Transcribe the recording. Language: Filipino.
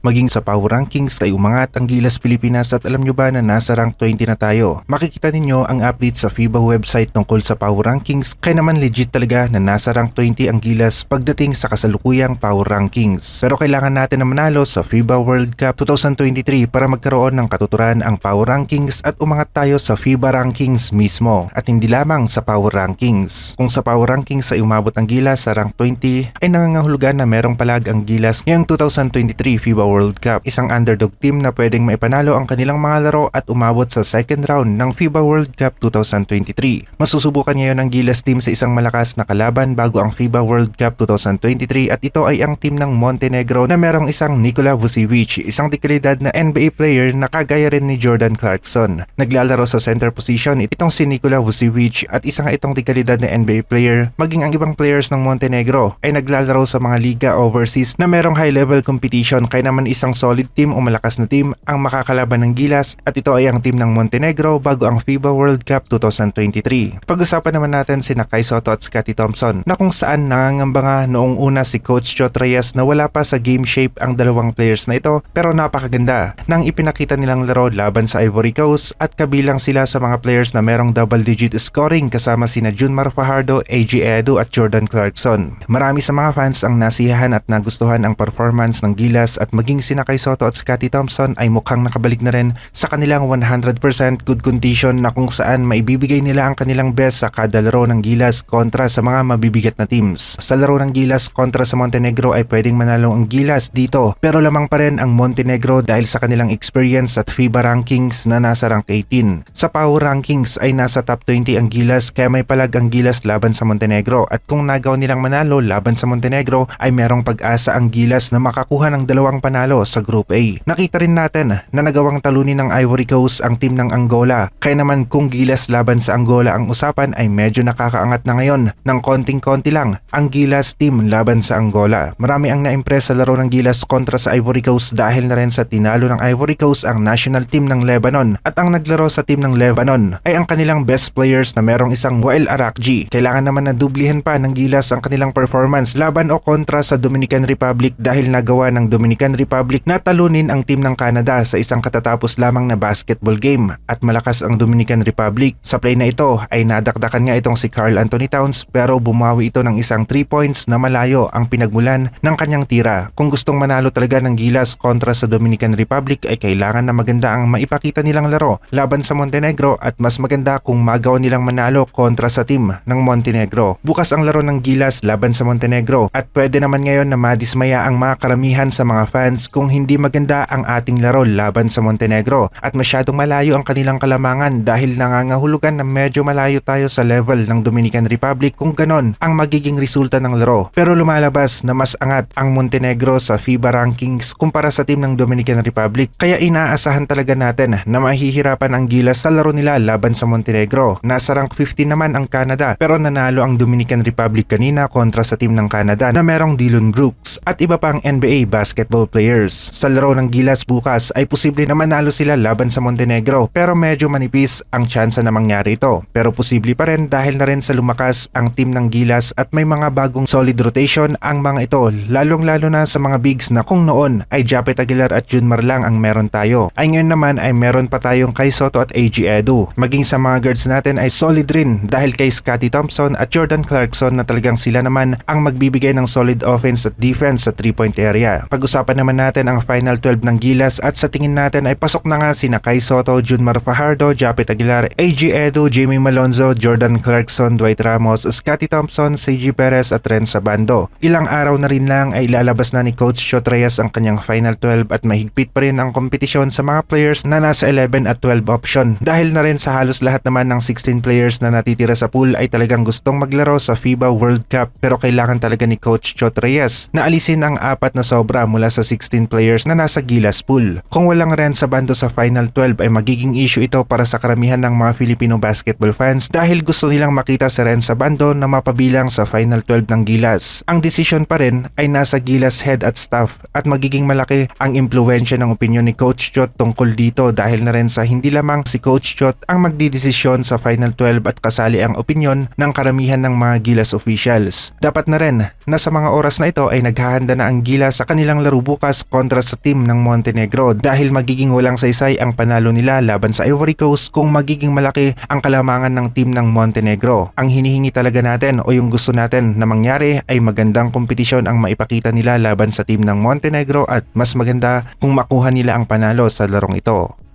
maging sa power rankings ay umangat ang Gilas Pilipinas at alam nyo ba na nasa rank 20 na tayo. Makikita ninyo ang update sa FIBA website tungkol sa power rankings kaya naman legit talaga na nasa rank 20 ang Gilas pagdating sa kasalukuyang power rankings. Pero kailangan natin na manalo sa FIBA World Cup 2023 para magkaroon ng katuturan ang power rankings at umangat tayo sa FIBA rankings mismo at hindi lamang sa power rankings. Kung sa power rankings ay umabot ang Gilas sa rank 20 ay nangangahulugan na merong palag ang Gilas ngayong 2023 FIBA World Cup. Isang underdog team na pwedeng maipanalo ang kanilang mga laro at umabot sa second round ng FIBA World Cup 2023. Masusubukan ngayon ang Gilas team sa isang malakas na kalaban bago ang FIBA World Cup 2023 at ito ay ang team ng Montenegro na merong isang Nikola Vucevic, isang dekalidad na NBA player na kagaya rin ni Jordan Clarkson. Naglalaro sa center position itong si Nikola Vucevic at isa nga itong dekalidad na NBA player maging ang ibang players ng Montenegro ay naglalaro sa mga liga overseas na merong high level competition kaya naman isang solid team o malakas na team ang makakalaban ng Gilas at ito ay ang team ng Montenegro bago ang FIBA World Cup 2023. Pag-usapan naman natin si Kai Soto at Scotty Thompson na kung saan nangangamba nga noong una si Coach Chot Reyes na wala pa sa game shape ang dalawang players na ito pero napakaganda nang ipinakita nilang laro laban sa Ivory Coast at kabilang sila sa mga players na merong double digit scoring kasama sina Junmar Fajardo, AG Edu at Jordan Clarkson. Marami sa mga fans ang nasiyahan at nagustuhan ang performance ng Gilas at maging sina Kai Soto at Scotty Thompson ay mukhang nakabalik na rin sa kanilang 100% good condition na kung saan maibibigay nila ang kanilang best sa kada laro ng Gilas kontra sa mga mabibigat na teams. Sa laro ng Gilas kontra sa Montenegro ay pwedeng manalo ang Gilas dito pero lamang pa rin ang Montenegro dahil sa kanilang experience at FIBA rankings na nasa rank 18. Sa power rankings ay nasa top 20 ang Gilas kaya may palag ang Gilas laban sa Montenegro at kung nagaw nilang manalo laban sa Montenegro ay merong pag-asa ang Gilas na makakuha ng dalawang panalo sa Group A. Nakita rin natin na nagawang talunin ng Ivory Coast ang team ng Angola kaya naman kung Gilas laban sa Angola ang usapan ay medyo nakakaangat na ngayon ng konting-konti lang ang Gilas team laban sa Angola. Marami ang na-impress sa laro ng Gilas kontra sa Ivory Coast dahil na rin sa tinalo ng Ivory Coast ang national team ng Lebanon at ang naglaro sa team ng Lebanon ay ang kanilang best players na merong isang Wael Arakji. Kailangan naman na dublihin pa ng Gilas ang kanilang performance laban o kontra sa Dominican Republic dahil nagawa ng Dominican Republic na talunin ang team ng Canada sa isang katatapos lamang na basketball game at malakas ang Dominican Republic. Sa play na ito ay nadakdakan nga itong si Carl Anthony Towns pero bumawi ito ng isang 3 points na malayo ang pinagmulan ng kanyang tira. Kung gustong manalo talaga ng Gilas kontra sa Dominican Republic ay kailangan na maganda ang maipakita nilang laro laban sa Montenegro at mas maganda kung magawa nilang manalo kontra sa team ng Montenegro. Bukas ang laro ng Gilas laban sa Montenegro at pwede naman ngayon na madismaya ang mga karamihan sa mga fans kung hindi maganda ang ating laro laban sa Montenegro at masyadong malayo ang kanilang kalamangan dahil nangangahulugan na medyo malayo tayo sa level ng Dominican Republic kung ganon ang magiging resulta ng laro. Pero lumalabas na mas angat ang Montenegro sa FIBA rankings kumpara sa team ng Dominican Republic kaya inaasahan talaga natin na mahihirapan ang Gilas sa laro nila laban sa Montenegro. Nasa rank 15 naman ang Canada pero nanalo ang Dominican Republic kanina kontra sa team ng Canada na merong Dylan Brooks at iba pang NBA basketball players. Sa laro ng Gilas bukas ay posible na manalo sila laban sa Montenegro pero medyo manipis ang tsansa na mangyari ito. Pero posible pa rin dahil na rin sa lumakas ang team ng Gilas at may mga bagong solid rotation ang mga ito lalong lalo na sa mga bigs na kung noon ay Japet Aguilar at Junmar lang ang meron tayo. Ay ngayon naman ay meron pa tayong kay Soto at AG Edu. Maging sa mga guards natin ay solid rin dahil kay Scotty Thompson at Jordan Clarkson na talagang sila naman ang magbibigay ng solid offense at defense sa 3-point area. Pag-usapan naman natin ang final 12 ng Gilas at sa tingin natin ay pasok na nga sina Kai Soto, Junmar Fajardo, Japet Aguilar, AG Edu, Jamie Malonzo, Jordan Clarkson, Dwight Ramos, Scotty Thompson, CG Perez at Ren Sabando. Ilang araw na rin lang ay ilalabas na ni Coach Shot Reyes ang kanyang final 12 at mahigpit pa rin ang kompetisyon sa mga players na nasa 11 at 12 option. Dahil na rin sa halos lahat naman ng 16 players na natitira sa pool ay talagang gustong maglaro sa FIBA World Cup pero kailangan talaga ni Coach Chot Reyes na alisin ang apat na sobra mula sa 16 players na nasa Gilas pool. Kung walang ren sa bando sa Final 12 ay magiging issue ito para sa karamihan ng mga Filipino basketball fans dahil gusto nilang makita si Ren sa bando na mapabilang sa Final 12 ng Gilas. Ang decision pa rin ay nasa Gilas head at staff at magiging malaki ang impluensya ng opinion ni Coach Chot tungkol dito dahil na rin sa hindi lamang si Coach Chot ang magdidesisyon sa Final 12 at kasali ang opinion ng karamihan ng mga Gilas officials. Dapat na rin na sa mga oras na ito ay naghahanda na ang Gilas sa kanilang laro bukas bukas kontra sa team ng Montenegro dahil magiging walang saysay ang panalo nila laban sa Ivory Coast kung magiging malaki ang kalamangan ng team ng Montenegro. Ang hinihingi talaga natin o yung gusto natin na mangyari ay magandang kompetisyon ang maipakita nila laban sa team ng Montenegro at mas maganda kung makuha nila ang panalo sa larong ito.